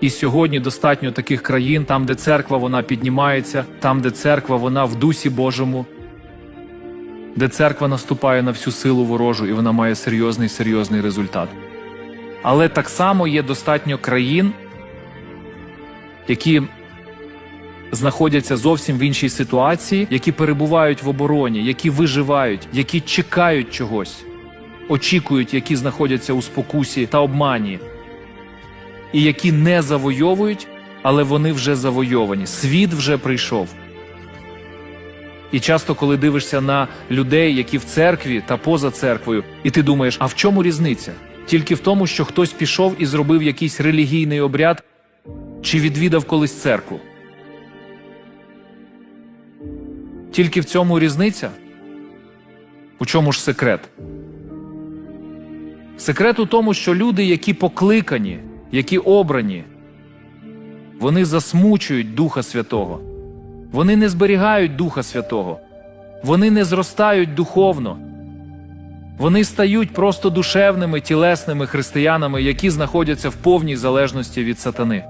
І сьогодні достатньо таких країн, там, де церква вона піднімається, там, де церква вона в дусі Божому, де церква наступає на всю силу ворожу і вона має серйозний серйозний результат. Але так само є достатньо країн, які знаходяться зовсім в іншій ситуації, які перебувають в обороні, які виживають, які чекають чогось, очікують, які знаходяться у спокусі та обмані, і які не завойовують, але вони вже завойовані. Світ вже прийшов. І часто, коли дивишся на людей, які в церкві та поза церквою, і ти думаєш, а в чому різниця? Тільки в тому, що хтось пішов і зробив якийсь релігійний обряд чи відвідав колись церкву. Тільки в цьому різниця? У чому ж секрет? Секрет у тому, що люди, які покликані, які обрані, вони засмучують Духа Святого. Вони не зберігають Духа Святого. Вони не зростають духовно. Вони стають просто душевними, тілесними християнами, які знаходяться в повній залежності від сатани.